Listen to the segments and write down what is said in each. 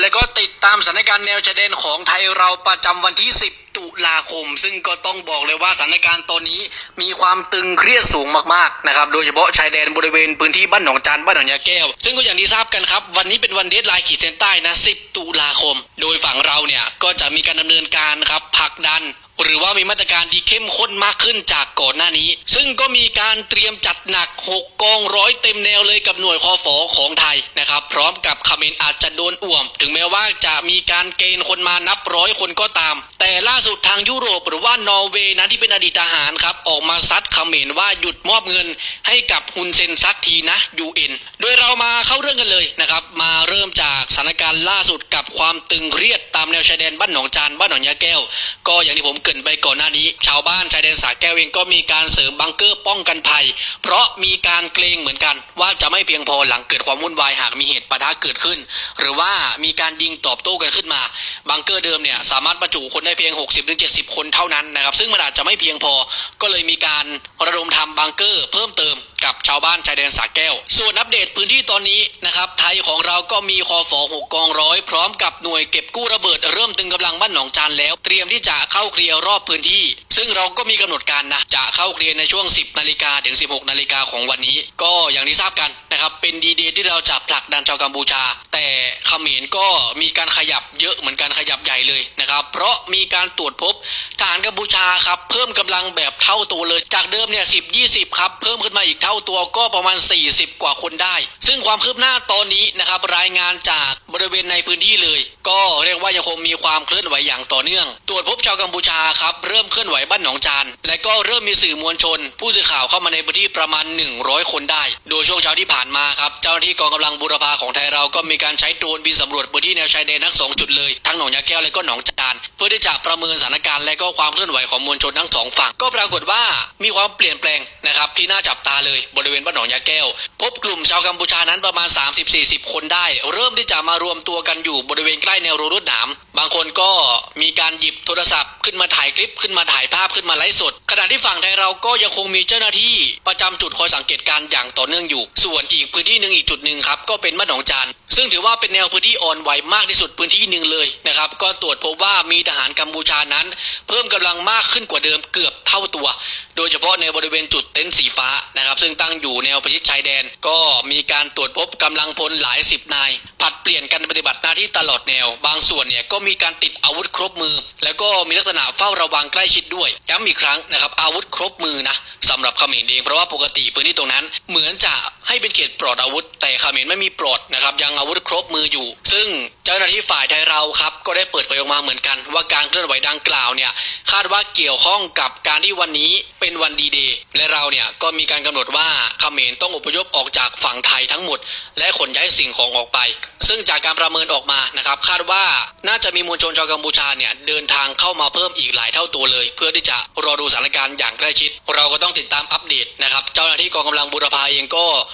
และก็ติดตามสถานการณ์แนวชายแดนของไทยเราประจำวันที่ 10 ตุลาคม ซึ่งก็ต้องบอกเลยว่าสถานการณ์ตอนนี้มีความตึงเครียดสูงมากๆนะครับ โดยเฉพาะชายแดนบริเวณพื้นที่บ้านหนองจานบ้านหนองยาแก้ว ซึ่งก็อย่างที่ทราบกันครับ วันนี้เป็นวันเดทไลน์ขีดเส้นใต้นะ 10 ตุลาคม โดยฝั่งเราเนี่ยก็จะมีการดำเนินการครับผลักดัน หรือว่ามีมาตรการที่เข้มข้นมากขึ้นจากก่อนหน้านี้ ซึ่งก็มีการเตรียมจัดหนัก 6 กองร้อยเต็มแนวเลยกับหน่วยคอฟอของไทยนะครับ พร้อมกับเขมรอาจจะโดนอ่วม ถึงแม้ว่าจะมีการเกณฑ์คนมานับร้อยคนก็ตาม แต่ล่าสุดทางยุโรปหรือว่านอร์เวย์นะที่เป็นอดีตทหารครับออกมาซัดเขมรว่าหยุดมอบเงินให้กับฮุนเซนซักทีนะ UN โดยเรามาเข้าเรื่องกันเลยนะครับมาเริ่มจากสถานการณ์ล่าสุดกับความตึงเครียดตามแนวชายแดนบ้านหนองจานบ้านหนองยาแก้ว ก็อย่างที่ผมเกินไปก่อนหน้านี้ ชาวบ้านชายแดนสาแก้วเองก็มีการเสริมบังเกอร์ป้องกันภัย เพราะมีการเกรงเหมือนกัน ว่าจะไม่เพียงพอหลังเกิดความวุ่นวายหากมีเหตุปะทะเกิดขึ้น หรือว่ามีการยิงตอบโต้กันขึ้นมา บังเกอร์เดิมเนี่ยสามารถบรรจุคนได้เพียง 60-70 คนเท่านั้นนะครับซึ่งมันอาจจะไม่เพียงพอก็เลยมีการระดมทำบังเกอร์เพิ่มเติมกับชาวบ้านชายแดนสาแก้ว ส่วนอัปเดตพื้นที่ตอนนี้นะครับไทยของเราก็มีคอฝอ6กองร้อยพร้อมกับหน่วยเก็บกู้ระเบิดเริ่มตึงกำลังบ้านหนองจานแล้ว เตรียมที่จะเข้าเคลียร์รอบพื้นที่ ซึ่งเราก็มีกำหนดการนะจะเข้าเคลียร์ในช่วง 10นาฬิกาถึง 16นาฬิกาของวันนี้ ก็อย่างที่ทราบกันนะครับเป็นดีเดย์ที่เราจะผลักดันชาวกัมพูชา แต่เขมรก็มีการขยับเยอะเหมือนกันขยับใหญ่เลยนะครับ เพราะมีการตรวจพบทหารกัมพูชาครับเพิ่มกำลังแบบเท่าตัวเลย จากเดิมเนี่ย10 20ครับเพิ่มขึ้นมาอีกเท่าตัวก็ประมาณ 40 กว่าคนได้ ซึ่งความคืบหน้าตอนนี้นะครับรายงานจากบริเวณในพื้นที่เลย ก็เรียกว่ายังคงมีความเคลื่อนไหวอย่างต่อเนื่อง ตรวจพบชาวกัมพูชาครับเริ่มเคลื่อนไหวบ้านหนองจาน และก็เริ่มมีสื่อมวลชน ผู้สื่อข่าวเข้ามาในพื้นที่ประมาณ 100 คนได้ โดยช่วงเช้าที่ผ่านมาครับเจ้าหน้าที่กองกำลังบูรพาของไทยเราก็มีการใช้โดรนบินสำรวจพื้นที่แนวชายแดนทั้งสองจุดเลยทั้งหนองยาแก้วและก็หนองจาน เพื่อที่จะประเมินสถานการณ์และก็ความเคลื่อนไหวของมวลชนทั้งสองฝั่ง ก็ปรากฏว่ามีความเปลี่ยนแปลงนะครับที่น่าจับตาเลยบริเวณบ้านหนองยาแก้ว พบกลุ่มชาวกัมพูชานั้นประมาณ 30-40 คนได้ เริ่มที่จะมารวมตัวกันอยู่บริเวณใกล้แนวรั้วรวดหนามบางคนก็มีการหยิบโทรศัพท์ขึ้นมาถ่ายคลิปขึ้นมาถ่ายภาพขึ้นมาไลฟ์สด ขณะที่ฝั่งไทยเราก็ยังคงมีเจ้าหน้าที่ประจำจุดคอยสังเกตการณ์อย่างต่อเนื่องอยู่ ส่วนอีกพื้นที่หนึ่งอีกจุดหนึ่งครับก็เป็นบ้านหนองจานซึ่งถือว่าเป็นแนวพื้นที่อ่อนไหวมากที่สุดพื้นที่หนึ่งเลยนะครับก็ตรวจพบว่ามีทหารกัมพูชานั้น เพิ่มกำลังมากขึ้นกว่าเดิมเกือบเท่าตัว โดยเฉพาะในบริเวณจุดเต็นท์สีฟ้านะครับ ซึ่งตั้งอยู่แนวประชิดชายแดน ก็มีการตรวจพบกำลังพลหลายสิบนาย ผัดเปลี่ยนกันปฏิบัติหน้าที่ตลอดแนว บางส่วนเนี่ยก็มีการติดอาวุธครบมือ แล้วก็มีลักษณะเฝ้าระวังใกล้ชิดด้วยย้ำอีกครั้งนะครับอาวุธครบมือนะสำหรับเขมรเองเพราะว่าปกติพื้นที่ตรงนั้นเหมือนจะ ให้เป็นเขตปลอดอาวุธ แต่เขมรไม่มีปลอดนะครับยังอาวุธครบมืออยู่ ซึ่งเจ้าหน้าที่ฝ่ายไทยเราครับก็ได้เปิดเผยออกมาเหมือนกัน ว่าการเคลื่อนไหวดังกล่าวเนี่ยคาดว่าเกี่ยวข้องกับการที่วันนี้เป็นวันดีเดย์และเราเนี่ยก็มีการกำหนดว่าเขมรต้องอพยพออกจากฝั่งไทยทั้งหมด และขนย้ายสิ่งของออกไป ซึ่งจากการประเมินออกมานะครับคาดว่าน่าจะมีมวลชนชาวกัมพูชาเนี่ยเดินทางเข้ามาเพิ่มอีกหลายเท่าตัวเลย เพื่อที่จะรอดูสถานการณ์อย่างใกล้ชิด เราก็ต้องติดตามอัปเดตนะครับเจ้าหน้าที่กองกำลังบูรพาเองก็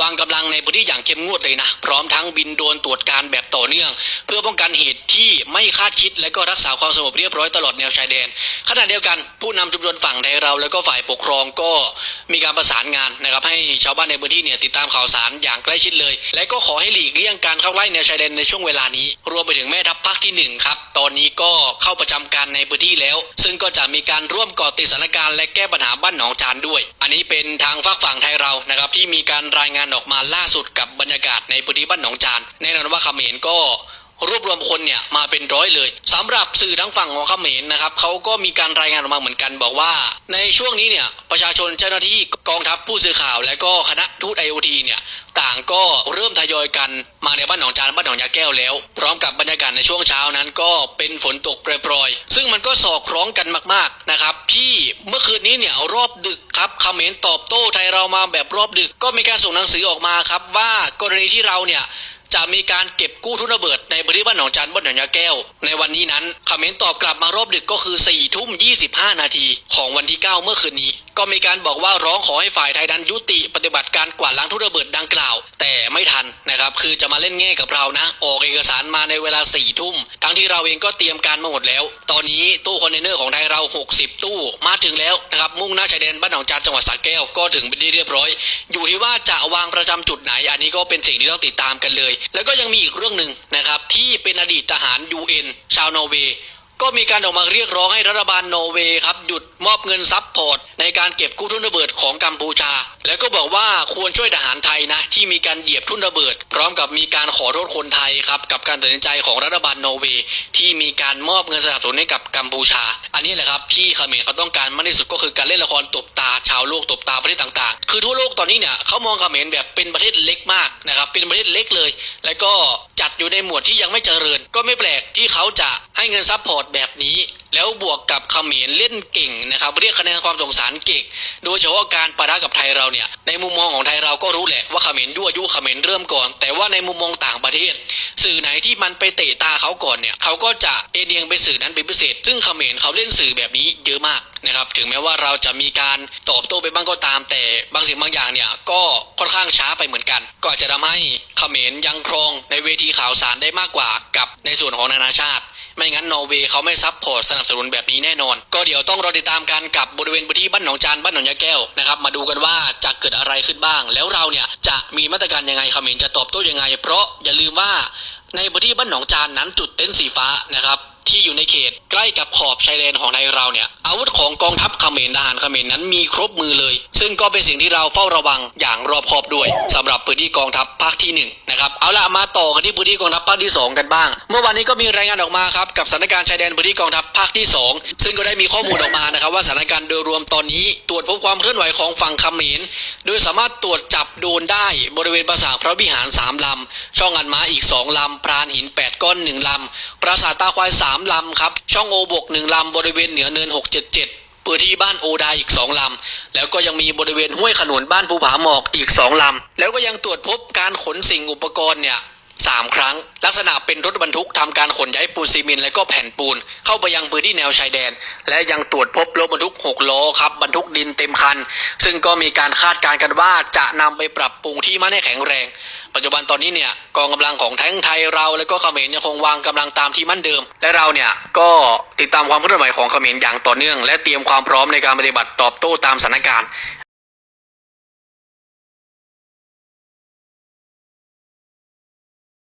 วางกำลังในพื้นที่อย่างเข้มงวดเลยนะ พร้อมทั้งบินโดนตรวจการแบบต่อเนื่อง เพื่อป้องกันเหตุที่ไม่คาดคิด และก็รักษาความสงบเรียบร้อยตลอดแนวชายแดน ขณะเดียวกันผู้นำชุมชนฝั่งไทยเรา แล้วก็ฝ่ายปกครองก็มีการประสานงานนะครับให้ชาวบ้านในพื้นที่เนี่ยติดตามข่าวสารอย่างใกล้ชิดเลย และก็ขอให้หลีกเลี่ยงการเข้าใกล้แนวชายแดนในช่วงเวลานี้ รวมไปถึงแม่ทัพภาคที่หนึ่งครับตอนนี้ก็เข้าประจำการในพื้นที่แล้ว ซึ่งก็จะมีการร่วมก่อติดสถานการณ์และแก้ปัญหาบ้านหนองจานด้วย อันนี้เป็นทางฝากฝั่งไทยเรานะครับที่มีการรายงานออกมาล่าสุดกับบรรยากาศในพื้นที่บ้านหนองจานแน่นอนว่าเขมรก็ รวบรวมคนเนี่ยมาเป็นร้อยเลยสำหรับสื่อทั้งฝั่งของเขมรนะครับเขาก็มีการรายงานออกมาเหมือนกันบอกว่า ในช่วงนี้เนี่ยประชาชนเจ้าหน้าที่กองทัพผู้สื่อข่าว และก็คณะทูตไอโอทีเนี่ยต่างก็เริ่มทยอยกันมาในบ้านหนองจานบ้านหนองยาแก้วแล้ว พร้อมกับบรรยากาศในช่วงเช้านั้นก็เป็นฝนตกโปรยๆ ซึ่งมันก็สอดคล้องกันมากๆนะครับที่เมื่อคืนนี้เนี่ยรอบดึกครับเขมรตอบโต้ไทยเรามาแบบรอบดึกก็มีการส่งหนังสือออกมาครับว่ากรณีที่เราเนี่ย จะมีการเก็บกู้ทุนระเบิดในบริเวณบ้านหนองจันบ้านหนองยาแก้ว ในวันนี้นั้นคอมเมนต์ตอบกลับมารอบดึกก็คือ4ี่ทุ่มยีนาทีของวันที่ 9 เมื่อคืนนี้ ก็มีการบอกว่าร้องขอให้ฝ่ายไทยนั้นยุติปฏิบัติการกวาดล้างทุนระเบิดดังกล่าว แต่ไม่ทันนะครับคือจะมาเล่นแง่กับเรานะ ออกเอกสารมาในเวลาสี่ทุ่ม ทั้งที่เราเองก็เตรียมการมาหมดแล้ว ตอนนี้ตู้คอนเทนเนอร์ของไทยเรา 60 ตู้มาถึงแล้วนะครับมุ่งหน้าชายแดนบ้านหนองจานจังหวัดสระแก้วก็ถึงเป็นที่เรียบร้อย อยู่ที่ว่าจะวางประจำจุดไหน อันนี้ก็เป็นสิ่งที่ต้องติดตามกันเลย แล้วก็ยังมีอีกเรื่องหนึ่งนะครับที่เป็นอดีตทหาร UN ชาวนอร์เวย์ ก็มีการออกมาเรียกร้องให้รัฐบาลนอร์เวย์ครับหยุดมอบเงินซับพอร์ตในการเก็บกู้ทุนระเบิดของกัมพูชา แล้วก็บอกว่าควรช่วยทหารไทยนะ ที่มีการเหยียบทุนระเบิด พร้อมกับมีการขอโทษคนไทยครับกับการตัดสินใจของรัฐบาลนอร์เวย์ที่มีการมอบเงินสนับสนุนให้กับกัมพูชา อันนี้แหละครับที่เขมรเขาต้องการมากที่สุดก็คือการเล่นละครตบตาชาวโลกตบตาประเทศต่างๆ คือทั่วโลกตอนนี้เนี่ยเขามองเขมรแบบเป็นประเทศเล็กมากนะครับเป็นประเทศเล็กเลย แล้วก็จัดอยู่ในหมวดที่ยังไม่เจริญ ก็ไม่แปลกที่เขาจะให้เงินซัพพอร์ตแบบนี้แล้วบวกกับเขมรเล่นเก่งนะครับเรียกคะแนนความสงสารเก่งโดยเฉพาะการปะทะกับไทยเราเนี่ยในมุมมองของไทยเราก็รู้แหละว่าเขมรยั่วยุเขมรเริ่มก่อน แต่ว่าในมุมมองต่างประเทศ สื่อไหนที่มันไปเตะตาเขาก่อนเนี่ยเขาก็จะเอเดียงไปสื่อนั้นเป็นพิเศษ ซึ่งเขมรเขาเล่นสื่อแบบนี้เยอะมากนะครับถึงแม้ว่าเราจะมีการตอบโต้ไปบ้างก็ตาม แต่บางสิ่งบางอย่างเนี่ยก็ค่อนข้างช้าไปเหมือนกัน ก็อาจจะทำให้เขมรยังครองในเวทีข่าวสารได้มากกว่ากับในส่วนของนานาชาติ ไม่งั้นนอร์เวย์เขาไม่ซับพอร์ตสนับสนุนแบบนี้แน่นอน ก็เดี๋ยวต้องรอติดตามกันกับบริเวณพื้นที่บ้านหนองจานบ้านหนองยาแก้วนะครับมาดูกันว่าจะเกิดอะไรขึ้นบ้าง แล้วเราเนี่ยจะมีมาตรการยังไงเขมรจะตอบโต้ยังไง เพราะอย่าลืมว่าในพื้นที่บ้านหนองจานนั้นจุดเต็นท์สีฟ้านะครับ ที่อยู่ในเขตใกล้กับขอบชายแดนของไทยเราเนี่ยอาวุธของกองทัพเขมรทหารเขมรนั้นมีครบมือเลย ซึ่งก็เป็นสิ่งที่เราเฝ้าระวังอย่างรอบคอบด้วยสำหรับพื้นที่กองทัพภาคที่หนึ่งนะครับเอาละมาต่อกันที่พื้นที่กองทัพภาคที่สองกันบ้าง เมื่อวานนี้ก็มีรายงานออกมาครับกับสถานการณ์ชายแดนพื้นที่กองทัพภาคที่สองซึ่งก็ได้มีข้อมูลออกมานะครับว่าสถานการณ์โดยรวมตอนนี้ตรวจพบความเคลื่อนไหวของฝั่งเขมรโดยสามารถตรวจจับโดนได้บริเวณปราสาทพระวิหารสามลำช่องอันม้าอีกสองลำพรานหินแปดก้อนหนึ่งลำปราสาทตาควายสามลำครับ ช่องโอบกหนึ่งลำบริเวณเหนือเนินหกเจ็ดเจ็ดพื้นที่บ้านโอดาอีกสองลำ แล้วก็ยังมีบริเวณห้วยขนุนบ้านภูผาหมอกอีกสองลำ แล้วก็ยังตรวจพบการขนสิ่งอุปกรณ์เนี่ย สามครั้ง ลักษณะเป็นรถบรรทุกทำการขนย้ายปูนซีเมนต์และก็แผ่นปูน เข้าไปยังพื้นที่แนวชายแดน และยังตรวจพบรถบรรทุกหกล้อครับบรรทุกดินเต็มคัน ซึ่งก็มีการคาดการณ์กันว่าจะนำไปปรับปรุงที่มันให้แข็งแรง ปัจจุบันตอนนี้เนี่ยกองกำลังของทั้งไทยเรา และก็เขมรยังคงวางกำลังตามที่มั่นเดิม และเราเนี่ยก็ติดตามความเคลื่อนไหวของเขมรอย่างต่อเนื่อง และเตรียมความพร้อมในการปฏิบัติตอบโต้ตามสถานการณ์